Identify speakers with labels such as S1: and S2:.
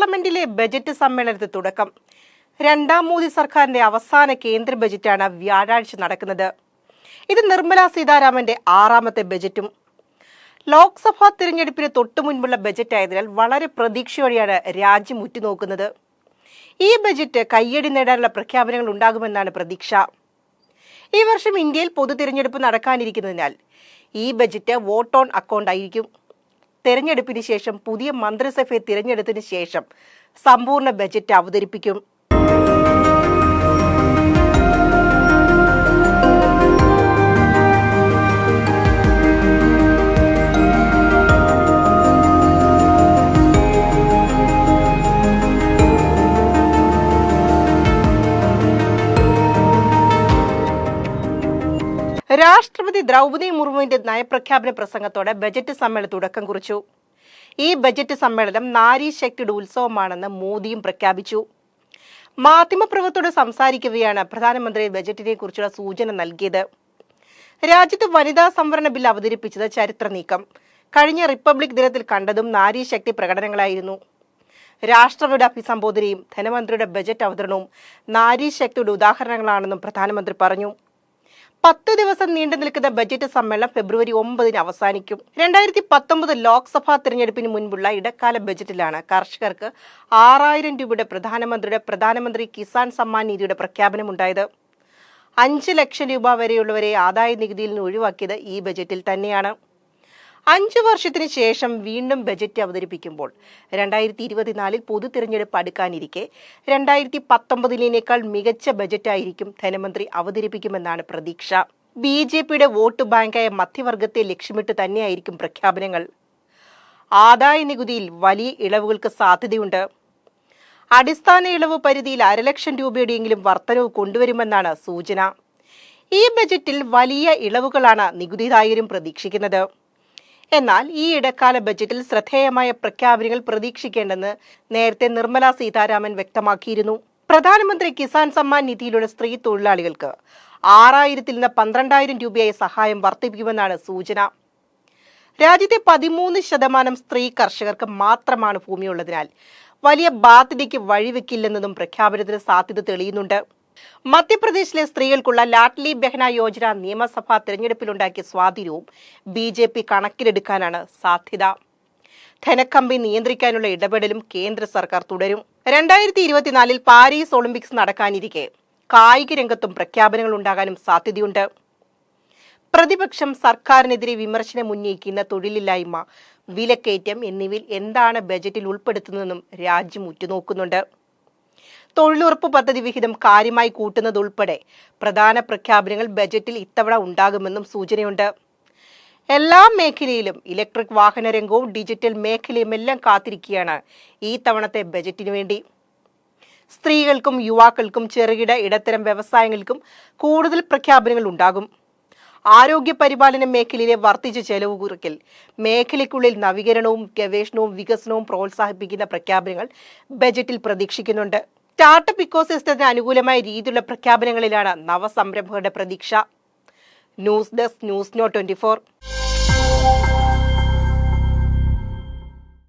S1: പാർലമെന്റിലെ ബജറ്റ് സമ്മേളനത്തിന് തുടക്കം. രണ്ടാം മോദി സർക്കാരിന്റെ അവസാന കേന്ദ്ര ബജറ്റാണ് വ്യാഴാഴ്ച നടക്കുന്നത്. ഇത് നിർമ്മലാ സീതാരാമന്റെ ആറാമത്തെ ബജറ്റും. ലോക്സഭാ തിരഞ്ഞെടുപ്പിന് തൊട്ടു മുൻപുള്ള ബജറ്റ് ആയതിനാൽ വളരെ പ്രതീക്ഷയോടെയാണ് രാജ്യം ഉറ്റുനോക്കുന്നത്. ഈ ബജറ്റ് കയ്യടി നേടാനുള്ള പ്രഖ്യാപനങ്ങൾ ഉണ്ടാകുമെന്നാണ് പ്രതീക്ഷ. ഈ വർഷം ഇന്ത്യയിൽ പൊതു തിരഞ്ഞെടുപ്പ് നടക്കാനിരിക്കുന്നതിനാൽ ഈ ബജറ്റ് വോട്ട് ഓൺ അക്കൗണ്ട് ആയിരിക്കും. തെരഞ്ഞെടുപ്പിന് ശേഷം പുതിയ മന്ത്രിസഭയെ തിരഞ്ഞെടുത്തതിന് ശേഷം സമ്പൂർണ ബജറ്റ് അവതരിപ്പിക്കും. രാഷ്ട്രപതി ദ്രൗപദി മുർമുവിന്റെ നയപ്രഖ്യാപന പ്രസംഗത്തോടെ ബജറ്റ് സമ്മേളനം തുടക്കം കുറിച്ചു. ഈ ബജറ്റ് സമ്മേളനം നാരി ശക്തിയുടെ ഉത്സവമാണെന്ന് മോദിയും പ്രഖ്യാപിച്ചു. മാധ്യമപ്രവർത്തകരോട് സംസാരിക്കവെയാണ് പ്രധാനമന്ത്രി ബജറ്റിനെ കുറിച്ചുള്ള സൂചന നൽകിയത്. രാജ്യത്ത് വനിതാ സംവരണ ബിൽ അവതരിപ്പിച്ചത് ചരിത്ര നീക്കം. കഴിഞ്ഞ റിപ്പബ്ലിക് ദിനത്തിൽ കണ്ടതും നാരി ശക്തി പ്രകടനങ്ങളായിരുന്നു. രാഷ്ട്രപതിയുടെ അഭിസംബോധനയും ധനമന്ത്രിയുടെ ബജറ്റ് അവതരണവും നാരി ശക്തിയുടെ ഉദാഹരണങ്ങളാണെന്നും പ്രധാനമന്ത്രി പറഞ്ഞു. പത്ത് ദിവസം നീണ്ടു നിൽക്കുന്ന ബജറ്റ് സമ്മേളനം ഫെബ്രുവരി ഒമ്പതിന് അവസാനിക്കും. രണ്ടായിരത്തി പത്തൊമ്പത് ലോക്സഭാ തിരഞ്ഞെടുപ്പിന് മുൻപുള്ള ഇടക്കാല ബജറ്റിലാണ്. കർഷകർക്ക് ആറായിരം രൂപയുടെ പ്രധാനമന്ത്രിയുടെ പ്രധാനമന്ത്രി കിസാൻ സമ്മാൻ നിധിയുടെ പ്രഖ്യാപനമുണ്ടായത്. അഞ്ച് ലക്ഷം രൂപ വരെയുള്ളവരെ ആദായ നികുതിയിൽ നിന്ന് ഒഴിവാക്കിയത് ഈ ബജറ്റിൽ തന്നെയാണ്. അഞ്ചു വർഷത്തിന് ശേഷം വീണ്ടും ബജറ്റ് അവതരിപ്പിക്കുമ്പോൾ രണ്ടായിരത്തി ഇരുപത്തിനാലിൽ പൊതു തിരഞ്ഞെടുപ്പ് അടുക്കാനിരിക്കെ രണ്ടായിരത്തി പത്തൊമ്പതിനേക്കാൾ മികച്ച ബജറ്റായിരിക്കും ധനമന്ത്രി അവതരിപ്പിക്കുമെന്നാണ് പ്രതീക്ഷ. ബി ജെ പിയുടെ വോട്ട് ബാങ്കായ മധ്യവർഗത്തെ ലക്ഷ്യമിട്ട് തന്നെയായിരിക്കും പ്രഖ്യാപനങ്ങൾ. ആദായ നികുതിയിൽ വലിയ ഇളവുകൾക്ക് സാധ്യതയുണ്ട്. അടിസ്ഥാന ഇളവ് പരിധിയിൽ അരലക്ഷം രൂപയുടെയെങ്കിലും വർധനവ് കൊണ്ടുവരുമെന്നാണ് സൂചന. ഈ ബജറ്റിൽ വലിയ ഇളവുകളാണ് നികുതിദായകരും പ്രതീക്ഷിക്കുന്നത്. എന്നാൽ ഈ ഇടക്കാല ബജറ്റിൽ ശ്രദ്ധേയമായ പ്രഖ്യാപനങ്ങൾ പ്രതീക്ഷിക്കേണ്ടെന്ന് നേരത്തെ നിർമ്മല സീതാരാമൻ വ്യക്തമാക്കിയിരുന്നു. പ്രധാനമന്ത്രി കിസാൻ സമ്മാൻ നിധിയിലൂടെ സ്ത്രീ തൊഴിലാളികൾക്ക് ആറായിരത്തിൽ നിന്ന് പന്ത്രണ്ടായിരം രൂപയായി സഹായം വർദ്ധിപ്പിക്കുമെന്നാണ് സൂചന. രാജ്യത്തെ പതിമൂന്ന് ശതമാനം സ്ത്രീ കർഷകർക്ക് മാത്രമാണ് ഭൂമിയുള്ളതിനാൽ വലിയ ബാധ്യതയ്ക്ക് വഴിവെക്കില്ലെന്നതും പ്രഖ്യാപനത്തിന് സാധ്യത തെളിയുന്നുണ്ട്. മധ്യപ്രദേശിലെ സ്ത്രീകൾക്കുള്ള ലാഡ്ലി ബെഹ്ന യോജന നിയമസഭാ തിരഞ്ഞെടുപ്പിലുണ്ടാക്കിയ സ്വാധീനവും ബി ജെ പി കണക്കിലെടുക്കാനാണ് സാധ്യത. ധനക്കമ്പി നിയന്ത്രിക്കാനുള്ള ഇടപെടലും കേന്ദ്ര സർക്കാർ തുടരും. രണ്ടായിരത്തി ഇരുപത്തിനാലിൽ പാരീസ് ഒളിമ്പിക്സ് നടക്കാനിരിക്കെ കായിക രംഗത്തും പ്രഖ്യാപനങ്ങൾ ഉണ്ടാകാനും സാധ്യതയുണ്ട്. പ്രതിപക്ഷം സർക്കാരിനെതിരെ വിമർശനം ഉന്നയിക്കുന്ന തൊഴിലില്ലായ്മ വിലക്കയറ്റം എന്നിവയിൽ എന്താണ് ബജറ്റിൽ ഉൾപ്പെടുത്തുന്നതെന്നും രാജ്യം ഉറ്റുനോക്കുന്നുണ്ട്. തൊഴിലുറപ്പ് പദ്ധതി വിഹിതം കാര്യമായി കൂട്ടുന്നതുൾപ്പെടെ പ്രധാന പ്രഖ്യാപനങ്ങൾ ബജറ്റിൽ ഇത്തവണ ഉണ്ടാകുമെന്നും സൂചനയുണ്ട്. എല്ലാ മേഖലയിലും ഇലക്ട്രിക് വാഹന രംഗവും ഡിജിറ്റൽ മേഖലയും എല്ലാം കാത്തിരിക്കുകയാണ് ഈ തവണത്തെ ബജറ്റിനു വേണ്ടി. സ്ത്രീകൾക്കും യുവാക്കൾക്കും ചെറുകിട ഇടത്തരം വ്യവസായങ്ങൾക്കും കൂടുതൽ പ്രഖ്യാപനങ്ങൾ ഉണ്ടാകും. ആരോഗ്യ പരിപാലന മേഖലയിലെ വർദ്ധിച്ച ചെലവ് കുറയ്ക്കൽ മേഖലയ്ക്കുള്ളിൽ നവീകരണവും ഗവേഷണവും വികസനവും പ്രോത്സാഹിപ്പിക്കുന്ന പ്രഖ്യാപനങ്ങൾ ബജറ്റിൽ പ്രതീക്ഷിക്കുന്നുണ്ട്. സ്റ്റാർട്ടപ്പ് ഇക്കോസിസ്റ്റത്തിന് അനുകൂലമായ രീതിയിലുള്ള പ്രഖ്യാപനങ്ങളിലാണ് നവസംരംഭകരുടെ പ്രതീക്ഷ. News desk news no twenty